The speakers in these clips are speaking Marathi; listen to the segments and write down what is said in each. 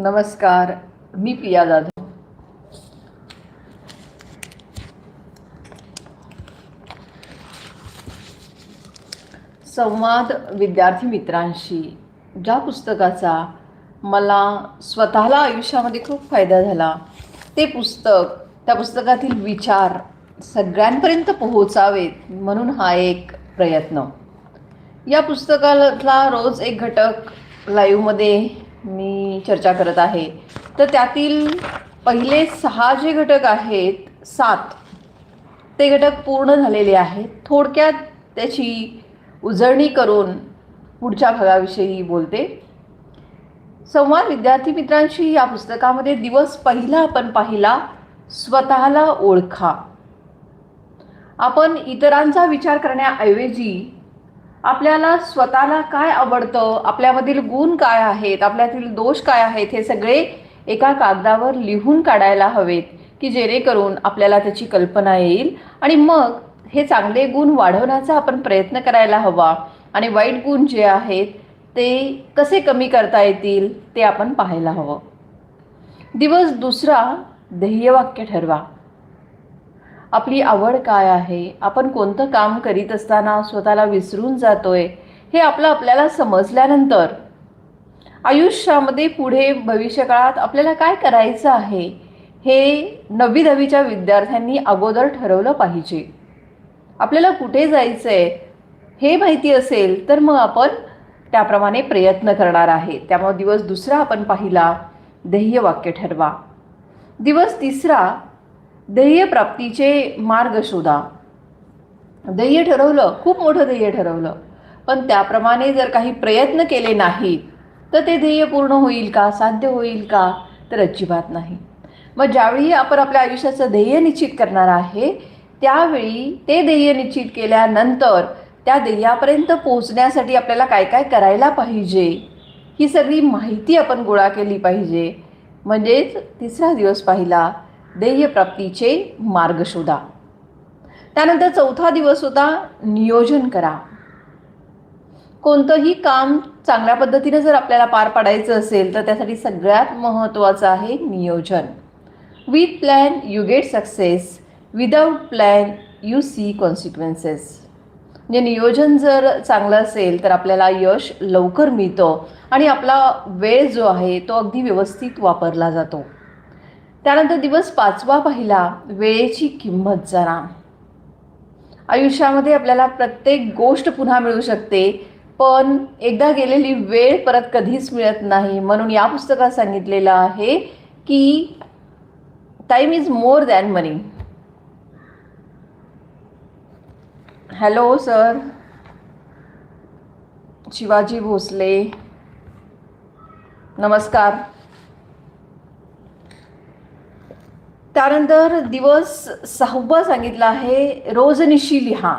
नमस्कार मी पिया जाधव. संवाद विद्यार्थी मित्रांशी. ज्या पुस्तकाचा मला स्वतःला आयुष्यामध्ये खूप फायदा झाला ते पुस्तक त्या पुस्तकातील विचार सगळ्यांपर्यंत पोहोचावेत म्हणून हा एक प्रयत्न. या पुस्तकातला रोज एक घटक लाईव्हमध्ये मी चर्चा करत आहे. तर त्यातील पहिले सहा जे घटक आहेत सात ते घटक पूर्ण झालेले आहेत. थोडक्यात त्याची उजळणी करून पुढच्या भागाविषयी बोलते. संवाद विद्यार्थी मित्रांशी या पुस्तकामध्ये दिवस पहिला आपण पाहिला स्वतःला ओळखा. आपण इतरांचा विचार करण्याऐवजी आपल्याला स्वतःला काय आवडतं? आपल्यामधील गुण काय आहेत? आपल्यातील दोष काय आहेत? हे सगळे एका कागदावर लिहून काढायला हवेत की जेणेकरून आपल्याला त्याची कल्पना येईल. आणि मग हे चांगले गुण वाढवण्याचा आपण प्रयत्न करायला हवा. आणि वाईट गुण जे आहेत ते कसे कमी करता येतील ते आपण पाहायला हवं. दिवस दुसरा ध्येयवाक्य ठरवा. आपली आवड काय आहे? आपण कोणतं काम करीत असताना स्वतःला विसरून जातोय? हे आपलं आपल्याला समजल्यानंतर. आयुष्यामध्ये पुढे भविष्यकाळात आपल्याला काय करायचं आहे? हे नववी दहावीच्या विद्यार्थ्यांनी अगोदर ठरवलं पाहिजे. आपल्याला कुठे जायचं आहे हे माहिती असेल तर मग आपण त्याप्रमाणे प्रयत्न करणार आहे. त्यामुळे दिवस दुसरा आपण पाहिला. ध्येय वाक्य ठरवा. दिवस तिसरा ध्येयप्राप्तीचे मार्ग शोधा. ध्येय ठरवलं खूप मोठं ध्येय ठरवलं. पण त्याप्रमाणे जर काही प्रयत्न केले नाहीत तर ते ध्येय पूर्ण होईल का साध्य होईल का तर अजिबात नाही. मग ज्यावेळी आपण आपल्या आयुष्याचं ध्येय निश्चित करणार आहे त्यावेळी ते ध्येय निश्चित केल्यानंतर त्या ध्येयापर्यंत पोहोचण्यासाठी आपल्याला काय काय करायला पाहिजे ही सगळी माहिती आपण गोळा केली पाहिजे. म्हणजेच तिसरा दिवस पाहिला ध्येयप्राप्तीचे मार्ग शोधा. त्यानंतर चौथा दिवस होता नियोजन करा. कोणतंही काम चांगल्या पद्धतीनं जर आपल्याला पार पाडायचं असेल तर त्यासाठी सगळ्यात महत्त्वाचं आहे नियोजन. With plan you get success without plan you see consequences म्हणजे नियोजन जर चांगलं असेल तर आपल्याला यश लवकर मिळतं आणि आपला वेळ जो आहे तो अगदी व्यवस्थित वापरला जातो. त्यानंतर दिवस पाचवा पाहिला वेळेची किंमत जाणा आयुष्यामध्ये आपल्याला प्रत्येक गोष्ट पुन्हा मिळू शकते पण एकदा गेलेली वेळ परत कधीच मिळत नाही. म्हणून या पुस्तकात सांगितलेलं आहे की time is more than money hello sir Shivaji Bhosale. नमस्कार. त्यानंतर दिवस सहावा सांगितला आहे रोजनिशी लिहा.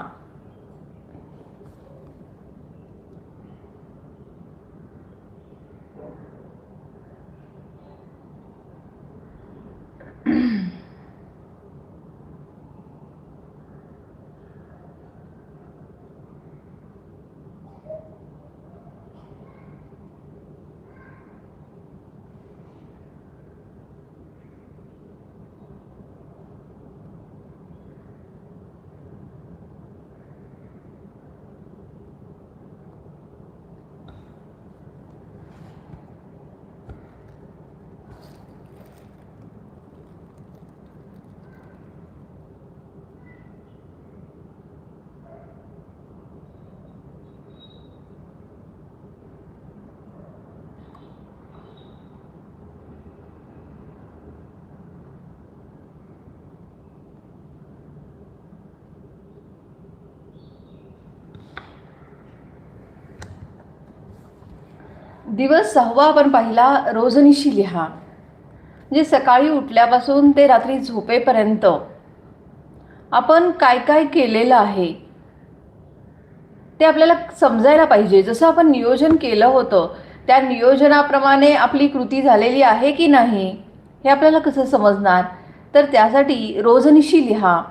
दिवस सहावा आपण पाहिला रोजनिशी लिहा. म्हणजे सकाळी उठल्यापासून ते रात्री झोपेपर्यंत आपण काय काय केलेलं आहे ते आपल्याला समजायला पाहिजे. जसं आपण नियोजन केलं होतं त्या नियोजनाप्रमाणे आपली कृती झालेली आहे की नाही हे आपल्याला कसं समजणार? तर त्यासाठी रोजनिशी लिहा.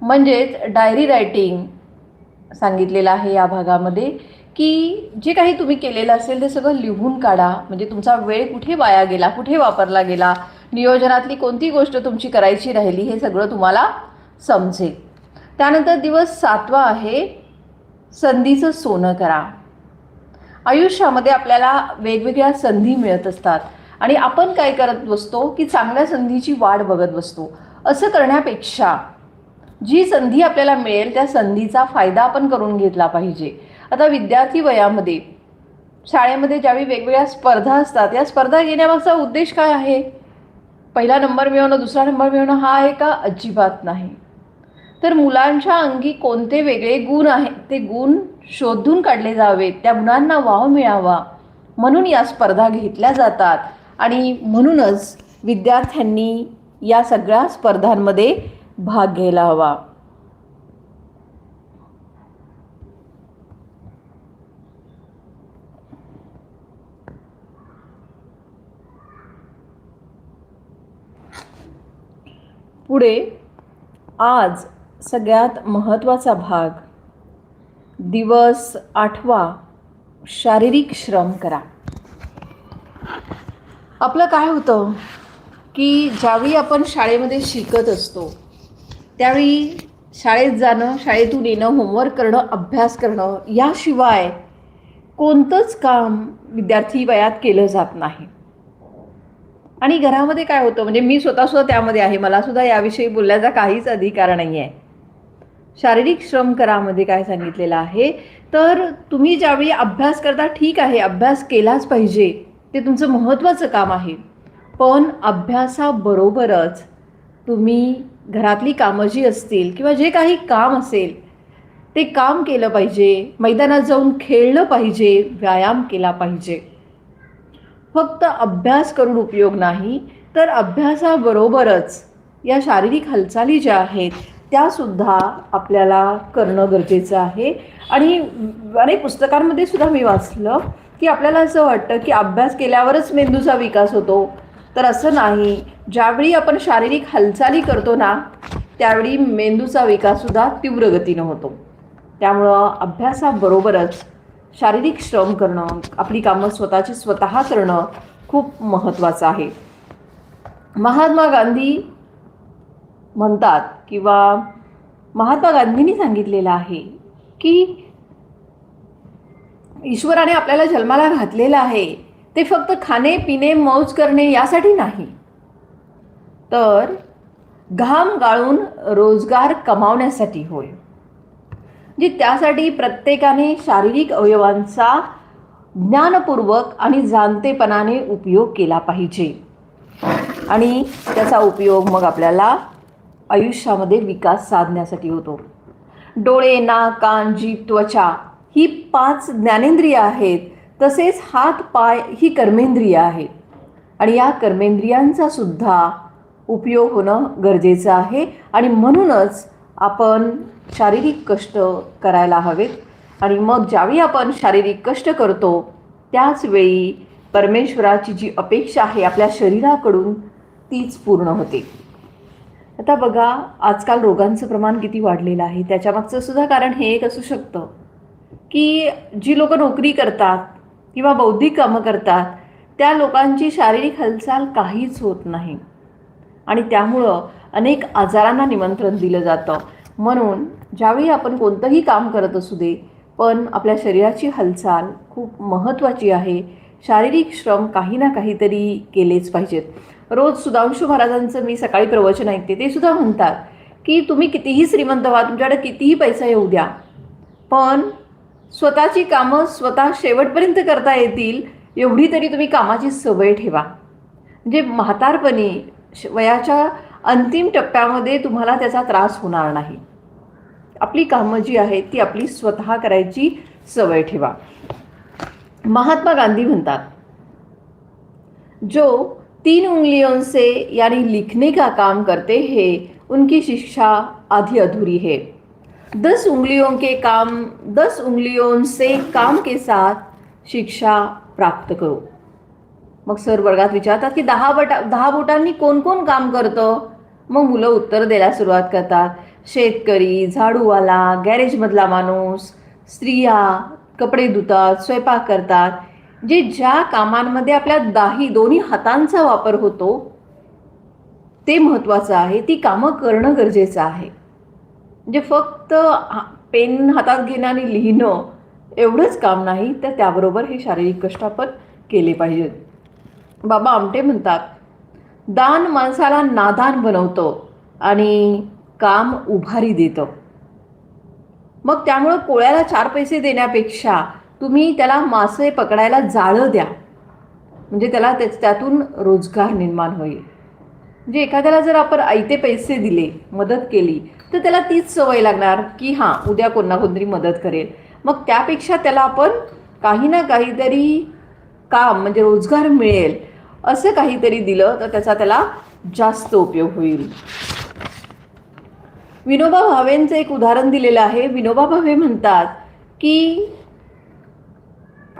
म्हणजेच डायरी रायटिंग सांगितलेलं आहे या भागामध्ये. की जे काही तुम्ही केलेलं असेल ते सगळं लिहून काढा. म्हणजे तुमचा वेळ कुठे वाया गेला कुठे वापरला गेला नियोजनातली कोणती गोष्ट तुमची करायची राहिली हे सगळं तुम्हाला समजेल. त्यानंतर दिवस सातवा आहे संधीचं सोनं करा. आयुष्यामध्ये आपल्याला वेगवेगळ्या संधी मिळत असतात आणि आपण काय करत बसतो की चांगल्या संधीची वाट बघत बसतो. असं करण्यापेक्षा जी संधी आपल्याला मिळेल त्या संधीचा फायदा आपण करून घेतला पाहिजे. आता विद्यार्थी वयामध्ये शाळेमध्ये ज्यावेळी वेगवेगळ्या स्पर्धा असतात या स्पर्धा घेण्यामागचा उद्देश काय आहे? पहिला नंबर मिळवणं दुसरा नंबर मिळवणं हा आहे का अजिबात नाही. तर मुलांच्या अंगी कोणते वेगळे गुण आहेत? ते गुण शोधून काढले जावेत त्या गुणांना वाव मिळावा म्हणून या स्पर्धा घेतल्या जातात. आणि म्हणूनच विद्यार्थ्यांनी या सगळ्या स्पर्धांमध्ये भाग घ्यायला हवा. पुढे आज सगळ्यात महत्त्वाचा भाग. दिवस आठवा शारीरिक श्रम करा. आपलं काय होतं की ज्यावेळी आपण शाळेमध्ये शिकत असतो त्यावेळी शाळेत जाणं शाळेतून येणं होमवर्क करणं अभ्यास करणं याशिवाय कोणतंच काम विद्यार्थी वयात केलं जात नाही. आणि घरामध्ये काय होतं म्हणजे मी स्वतः सुद्धा त्यामध्ये आहे मला सुद्धा याविषयी बोलण्याचा काहीच अधिकार नाही आहे शारीरिक श्रम करामध्ये काय सांगितलेलं आहे? तर तुम्ही ज्यावेळी अभ्यास करता ठीक आहे अभ्यास केलाच पाहिजे. ते तुमचं महत्त्वाचं काम आहे. पण अभ्यासाबरोबरच तुम्ही घरातली कामं जी असतील किंवा जे काही काम असेल ते काम केलं पाहिजे. मैदानात जाऊन खेळलं पाहिजे व्यायाम केला पाहिजे. फक्त अभ्यास करून उपयोग नाही तर अभ्यासाबरोबरच या शारीरिक हालचाली ज्या आहेत त्यासुद्धा आपल्याला करणं गरजेचं आहे. आणि अनेक पुस्तकांमध्ये सुद्धा मी वाचलं की आपल्याला असं वाटतं की अभ्यास केल्यावरच मेंदूचा विकास होतो. तर असं नाही. ज्यावेळी आपण शारीरिक हालचाली करतो ना त्यावेळी मेंदूचा विकाससुद्धा तीव्र गतीनं होतो. त्यामुळं अभ्यासाबरोबरच शारीरिक श्रम करणं आपली कामं स्वतःची स्वतः करणं खूप महत्त्वाचं आहे. महात्मा गांधी म्हणतात किंवा महात्मा गांधींनी सांगितलेलं आहे की ईश्वराने आपल्याला जन्माला घातलेलं आहे ते फक्त खाणे पिणे मौज करणे यासाठी नाही. तर घाम गाळून रोजगार कमावण्यासाठी होय. जी त्यासाठी प्रत्येकाने शारीरिक अवयवांचा ज्ञानपूर्वक आणि जाणतेपणाने उपयोग केला पाहिजे. आणि त्याचा उपयोग मग आपल्याला आयुष्यामध्ये विकास साधण्यासाठी होतो. डोळे नाक कान जीभ त्वचा ही पाच ज्ञानेंद्रिय आहेत. तसेच हात पाय ही कर्मेंद्रिय आहेत. आणि या कर्मेंद्रियांचा सुद्धा उपयोग होणं गरजेचं आहे. आणि म्हणूनच आपण शारीरिक कष्ट करायला हवेत. आणि मग ज्यावेळी आपण शारीरिक कष्ट करतो त्याच वेळी परमेश्वराची जी अपेक्षा आहे आपल्या शरीराकडून तीच पूर्ण होते. आता बघा आजकाल रोगांचं प्रमाण किती वाढलेलं आहे. त्याच्यामागचं सुद्धा कारण हे एक असू शकतं की जी लोक नोकरी करतात किंवा बौद्धिक कामं करतात त्या लोकांची शारीरिक हालचाल काहीच होत नाही. आणि त्यामुळं अनेक आजारांना निमंत्रण दिलं जातं. म्हणून ज्यावेळी आपण कोणतंही काम करत असू दे पण आपल्या शरीराची हालचाल खूप महत्त्वाची आहे. शारीरिक श्रम काही ना काहीतरी केलेच पाहिजेत. रोज सुधांशू महाराजांचं मी सकाळी प्रवचन ऐकते ते सुद्धा म्हणतात की तुम्ही कितीही श्रीमंत व्हा तुमच्याकडे कितीही पैसा येऊ द्या पण स्वतःची कामं स्वतः शेवटपर्यंत करता येतील एवढी तरी तुम्ही कामाची सवय ठेवा. म्हणजे म्हातारपणी श- वयाच्या अंतिम टप्प्यामध्ये तुम्हाला त्याचा त्रास होणार नाही. आपली कामं जी आहेत ती आपली स्वतः करायची सवय ठेवा. महात्मा गांधी म्हणतात जो तीन उंगलियों से यानी लिखने का काम करते हैं उनकी शिक्षा आधी अधूरी है। दस उंगलियों के काम दस उंगलियों से काम के साथ शिक्षा प्राप्त करो। मग सर वर्गात विचारतात की दहा बटा दहा बोटांनी कोण कोण काम करतं? मग मुलं उत्तर द्यायला सुरुवात करतात शेतकरी झाडूवाला गॅरेजमधला माणूस स्त्रिया कपडे धुतात स्वयंपाक करतात जे ज्या कामांमध्ये आपल्या दाही दोन्ही हातांचा वापर होतो ते महत्त्वाचं आहे. ती कामं करणं गरजेचं आहे. म्हणजे फक्त हा- पेन हातात घेणं आणि लिहिणं एवढंच काम नाही तर त्याबरोबर हे शारीरिक कष्ट आपण केले पाहिजेत. बाबा आमटे म्हणतात दान माणसाला नादान बनवतं आणि काम उभारी देतं. मग त्यामुळं कोळ्याला चार पैसे देण्यापेक्षा तुम्ही त्याला मासे पकडायला जाळं द्या. म्हणजे त्याला त्यातून रोजगार निर्माण होईल. म्हणजे एखाद्याला जर आपण आयते पैसे दिले मदत केली तर त्याला तीच सवय लागणार की हां उद्या कोणा कोणतरी मदत करेल. मग त्यापेक्षा त्याला आपण काही ना काहीतरी काम म्हणजे रोजगार मिळेल असं काहीतरी दिलं तर त्याचा त्याला जास्त उपयोग होईल. विनोबा भावेंचं एक उदाहरण दिलेलं आहे. विनोबा भावे म्हणतात की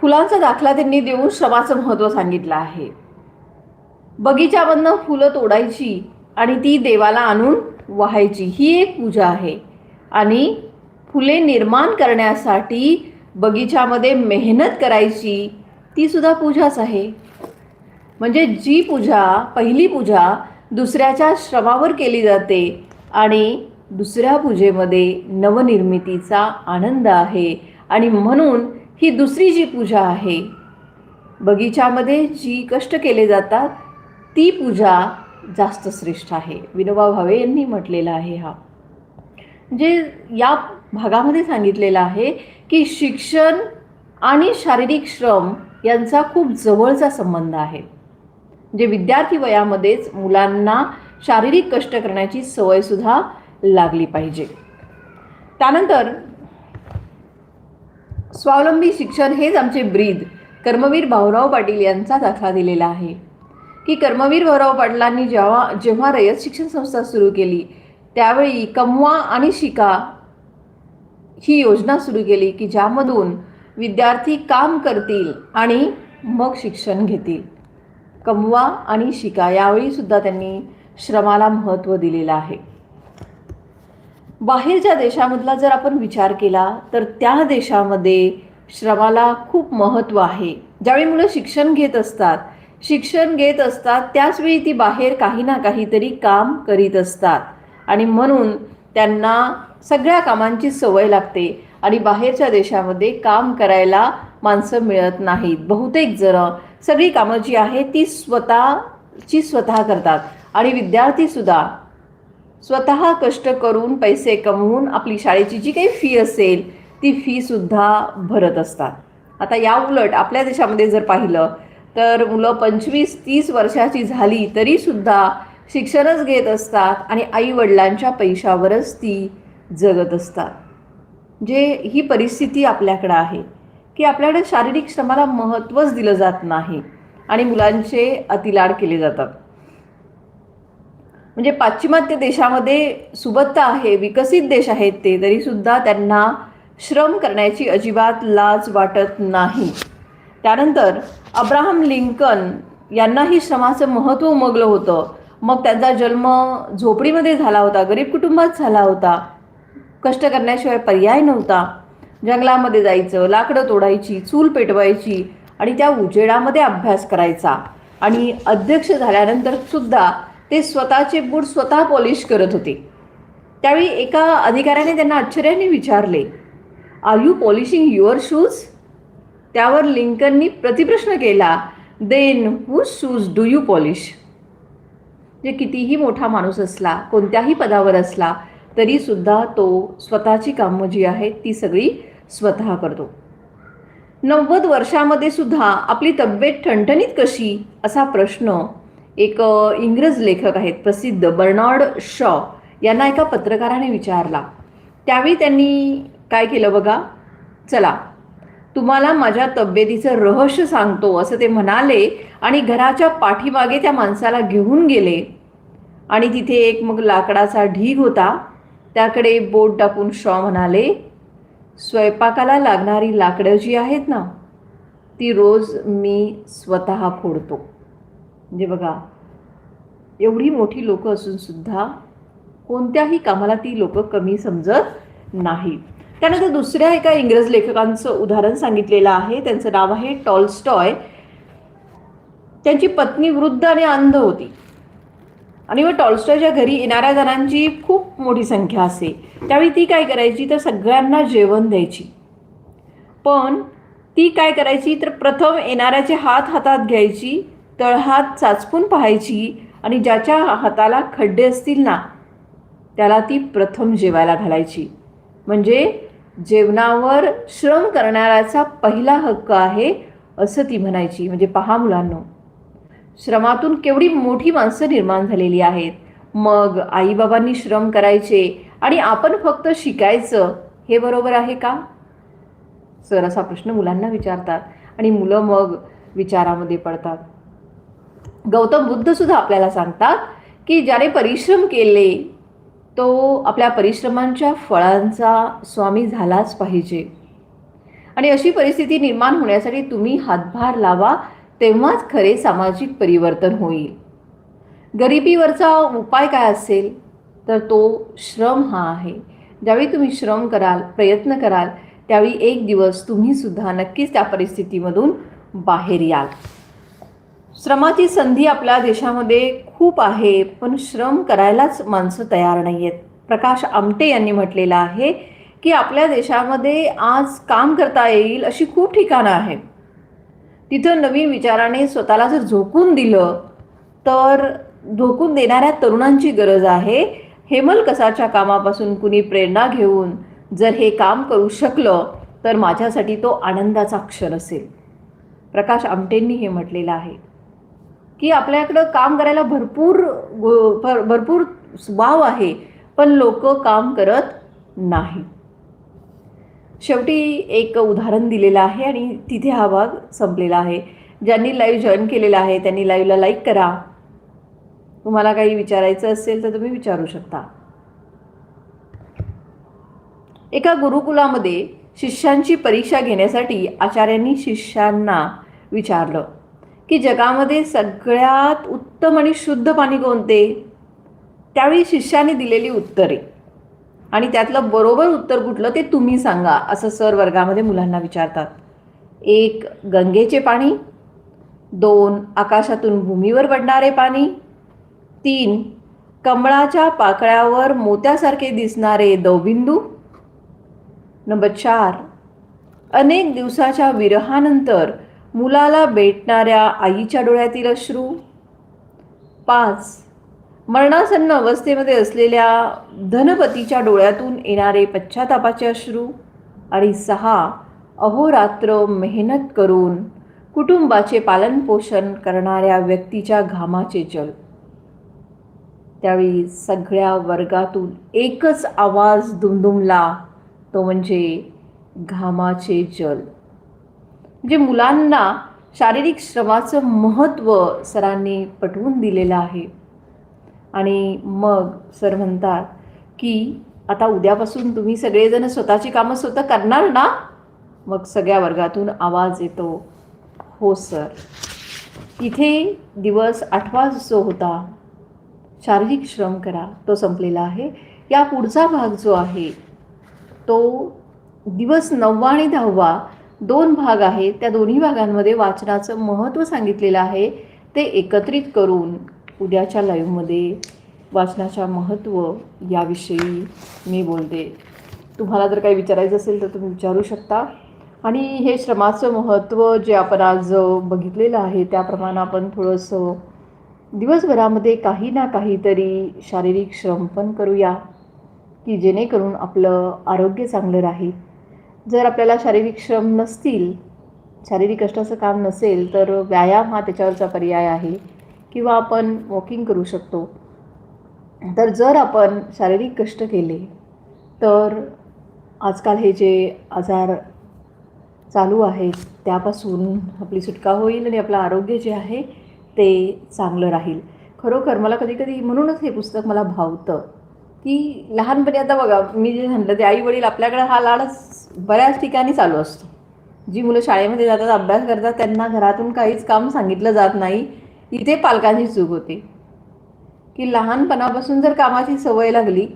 फुलांचा दाखला त्यांनी देऊन श्रमाचं महत्त्व सांगितलं आहे. बगीच्यामधनं फुलं तोडायची आणि ती देवाला आणून वाहायची ही एक पूजा आहे. आणि फुले निर्माण करण्यासाठी बगीच्यामध्ये मेहनत करायची ती सुद्धा पूजाच आहे. म्हणजे जी पूजा पहिली पूजा दुसऱ्याच्या श्रमावर केली जाते आणि दुसऱ्या पूजेमध्ये नवनिर्मितीचा आनंद आहे आणि म्हणून ही दुसरी जी पूजा आहे बगीच्यामध्ये जी कष्ट केले जातात ती पूजा जास्त श्रेष्ठ आहे. विनोबा भावे यांनी म्हटलेला आहे हा. जे या भागामध्ये सांगितलेलं आहे की शिक्षण आणि शारीरिक श्रम यांचा खूप जवळचा संबंध आहे. जे विद्यार्थी वयामध्येच मुलांना शारीरिक कष्ट करण्याची सवयसुद्धा लागली पाहिजे. त्यानंतर स्वावलंबी शिक्षण हेच आमचे ब्रीद. कर्मवीर भाऊराव पाटील यांचा दाखला दिलेला आहे. की कर्मवीर भाऊराव पाटलांनी जेव्हा जेव्हा रयत शिक्षण संस्था सुरू केली त्यावेळी कमवा आणि शिका ही योजना सुरू केली की ज्यामधून विद्यार्थी काम करतील आणि मग शिक्षण घेतील. कमवा आणि शिका यावेळी सुद्धा त्यांनी श्रमाला महत्त्व दिलेलं आहे. बाहेरच्या देशामधला जर आपण विचार केला तर त्या देशामध्ये श्रमाला खूप महत्त्व आहे. ज्यावेळी मुलं शिक्षण घेत असतात शिक्षण घेत असतात त्याचवेळी ती बाहेर काही ना काहीतरी काम करीत असतात. आणि म्हणून त्यांना सगळ्या कामांची सवय लागते आणि बाहेरच्या देशामध्ये काम करायला माणसं मिळत नाहीत. बहुतेक जण सगळी कामं जी आहेत ती स्वतःची स्वतः करतात. आणि विद्यार्थीसुद्धा स्वतः कष्ट करून पैसे कमवून आपली शाळेची जी काही फी असेल ती फीसुद्धा भरत असतात. आता या उलट आपल्या देशामध्ये जर पाहिलं तर मुलं पंचवीस तीस वर्षाची झाली तरीसुद्धा शिक्षणच घेत असतात आणि आईवडिलांच्या पैशावरच ती जगत असतात. जे ही परिस्थिती आपल्याकडं आहे की आपल्याकडे शारीरिक श्रमाला महत्त्वच दिलं जात नाही आणि मुलांचे अतिलाड केले जातात. म्हणजे पाश्चिमात्य देशामध्ये सुबत्ता आहे विकसित देश आहेत ते तरीसुद्धा त्यांना श्रम करण्याची अजिबात लाज वाटत नाही. त्यानंतर अब्राहम लिंकन यांनाही श्रमाचं महत्त्व उमगलं होतं. मग त्यांचा जन्म झोपडीमध्ये झाला होता गरीब कुटुंबात झाला होता. कष्ट करण्याशिवाय पर्याय नव्हता. जंगलामध्ये जायचं लाकडं तोडायची चूल पेटवायची आणि त्या उजेडामध्ये अभ्यास करायचा. आणि अध्यक्ष झाल्यानंतर सुद्धा ते स्वतःचे बूट स्वतः पॉलिश करत होते. त्यावेळी एका अधिकाऱ्याने त्यांना आश्चर्याने विचारले are you polishing your shoes त्यावर लिंकननी प्रतिप्रश्न केला then who shoes do you polish जे कितीही मोठा माणूस असला कोणत्याही पदावर असला तरीसुद्धा तो स्वतःची कामं जी आहेत ती सगळी स्वतः करतो. नव्वद वर्षामध्ये सुद्धा आपली तब्येत ठणठणीत कशी? असा प्रश्न एक इंग्रज लेखक आहेत प्रसिद्ध बर्नॉर्ड शॉ यांना एका पत्रकाराने विचारला. त्यावेळी त्यांनी काय केलं बघा? चला तुम्हाला माझ्या तब्येतीचं रहस्य सांगतो असं ते म्हणाले आणि घराच्या पाठीमागे त्या माणसाला घेऊन गेले. आणि तिथे एक मग लाकडाचा ढीग होता. त्याकडे बोट टाकून शॉ म्हणाले स्वयंपाकाला लागणारी लाकडं जी आहेत ना ती रोज मी स्वतः फोडतो. म्हणजे बघा एवढी मोठी लोकं असून सुद्धा कोणत्याही कामाला ती लोकं कमी समजत नाहीत. त्यानंतर दुसऱ्या एका इंग्रज लेखकांचं उदाहरण सांगितलेलं आहे. त्यांचं नाव आहे टॉलस्टॉय. त्यांची पत्नी वृद्ध आणि अंध होती. आणि मग टॉलस्टॉयच्या घरी येणाऱ्या जणांची खूप मोठी संख्या असे. त्यावेळी ती काय करायची? तर सगळ्यांना जेवण द्यायची. पण ती काय करायची? तर प्रथम येणाऱ्याचे हात हातात घ्यायची. तळहात चाचपून पाहायची आणि ज्याच्या हाताला खड्डे असतील ना त्याला ती प्रथम जेवायला घालायची. म्हणजे जेवणावर श्रम करणाऱ्याचा पहिला हक्क आहे असं ती म्हणायची. म्हणजे पहा मुलांनो श्रमातून केवढी मोठी माणसं निर्माण झालेली आहेत. मग आईबाबांनी श्रम करायचे आणि आपण फक्त शिकायचं हे बरोबर आहे का? सर असा प्रश्न मुलांना विचारतात आणि मुलं मग विचारामध्ये पडतात. गौतम बुद्ध सुद्धा आपल्याला सांगतात की ज्याने परिश्रम केले तो आपल्या परिश्रमांच्या फळांचा स्वामी झालाच पाहिजे. आणि अशी परिस्थिती निर्माण होण्यासाठी तुम्ही हातभार लावा तेव्हाच खरे सामाजिक परिवर्तन होईल. गरिबीवरचा उपाय काय असेल तर तो श्रम हा आहे. ज्यावेळी तुम्ही श्रम कराल प्रयत्न कराल त्यावेळी एक दिवस तुम्ही सुद्धा नक्कीच त्या परिस्थितीमधून बाहेर याल. श्रमाची संधी आपल्या देशामध्ये खूप आहे पण श्रम करायलाच माणसं तयार नाही आहेत प्रकाश आमटे यांनी म्हटलेलं आहे की आपल्या देशामध्ये आज काम करता येईल अशी खूप ठिकाणं आहेत. तिथं नवीन विचाराने स्वतःला जर झोकून दिलं तर झोकून देणाऱ्या तरुणांची गरज आहे. हेमल कसाच्या कामापासून कुणी प्रेरणा घेऊन जर हे काम करू शकलं तर माझ्यासाठी तो आनंदाचा क्षण असेल. प्रकाश आमटेंनी हे म्हटलेलं आहे. की आपल्याकडं काम करायला भरपूर भर- भरपूर वाव आहे पण लोक काम करत नाही. शेवटी एक उदाहरण दिलेलं आहे आणि तिथे हा भाग संपलेला आहे. ज्यांनी लाईव्ह जॉईन केलेला आहे त्यांनी लाईव्हला लाईक करा. तुम्हाला काही विचारायचं असेल तर तुम्ही विचारू शकता. एका गुरुकुलामध्ये शिष्यांची परीक्षा घेण्यासाठी आचार्यांनी शिष्यांना विचारलं. की जगामध्ये सगळ्यात उत्तम आणि शुद्ध पाणी कोणते? त्यावेळी शिष्याने दिलेली उत्तरे. आणि त्यातलं बरोबर उत्तर कुठलं ते तुम्ही सांगा असं सर वर्गामध्ये मुलांना विचारतात. एक गंगेचे पाणी. दोन आकाशातून भूमीवर पडणारे पाणी. तीन कमळाच्या पाकळ्यावर मोत्यासारखे दिसणारे दवबिंदू. नंबर चार अनेक दिवसाच्या विरहानंतर मुलाला भेटणाऱ्या आईच्या डोळ्यातील अश्रू. पाच. मरणासन्न अवस्थेमध्ये असलेल्या धनपतीच्या डोळ्यातून येणारे पश्चातापाचे अश्रू. आणि सहा. अहोरात्र मेहनत करून कुटुंबाचे पालनपोषण करणाऱ्या व्यक्तीच्या घामाचे जल. त्यावेळी सगळ्या वर्गातून एकच आवाज दुमदुमला तो म्हणजे घामाचे जल. म्हणजे मुलांना शारीरिक श्रमाचं महत्त्व सरांनी पटवून दिलेलं आहे. आणि मग सर म्हणतात की आता उद्यापासून तुम्ही सगळेजण स्वतःची कामं स्वतः करणार ना? मग सगळ्या वर्गातून आवाज येतो हो सर. इथे दिवस आठवा जो होता शारीरिक श्रम करा तो संपलेला आहे. या पुढचा भाग जो आहे तो दिवस नववा आणि दहावा दोन भाग आहेत. त्या दोन्ही भागांमध्ये वाचनाचं महत्त्व सांगितलेलं आहे. ते एकत्रित करून उद्याच्या लाईव्हमध्ये वाचनाच्या महत्त्व याविषयी मी बोलते. तुम्हाला जर काही विचारायचं असेल तर तुम्ही विचारू शकता. आणि हे श्रमाचं महत्त्व जे आपण आज बघितलेलं आहे त्याप्रमाणे आपण थोडंसं दिवसभरामध्ये काही ना काहीतरी शारीरिक श्रम पण करूया की जेणेकरून आपलं आरोग्य चांगलं राहील. जर आपल्याला शारीरिक श्रम नसतील शारीरिक कष्टाचं काम नसेल तर व्यायाम हा त्याच्यावरचा पर्याय आहे. किंवा आपण वॉकिंग करू शकतो. तर जर आपण शारीरिक कष्ट केले तर आजकाल हे जे आजार चालू आहेत त्यापासून आपली सुटका होईल आणि आपलं आरोग्य जे आहे ते चांगलं राहील. खरोखर मला कधीकधी म्हणूनच हे पुस्तक मला भावतं. की लहानपणी आता बघा मी जे म्हणलं ते आई वडील आपल्याकडे हा लाडच बऱ्याच ठिकाणी चालू असतो. जी मुलं शाळेमध्ये जातात अभ्यास करतात त्यांना घरातून काहीच काम सांगितलं जात नाही. इथे पालकांची चूक होते. की लहानपणापासून जर कामाची सवय लागली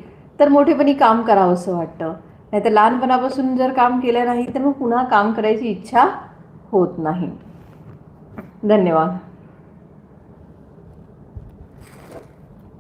तर मोठेपणी काम करावं असं वाटतं. नाही तर लहानपणापासून जर काम केलं नाही तर मग पुन्हा काम करायची इच्छा होत नाही. धन्यवाद.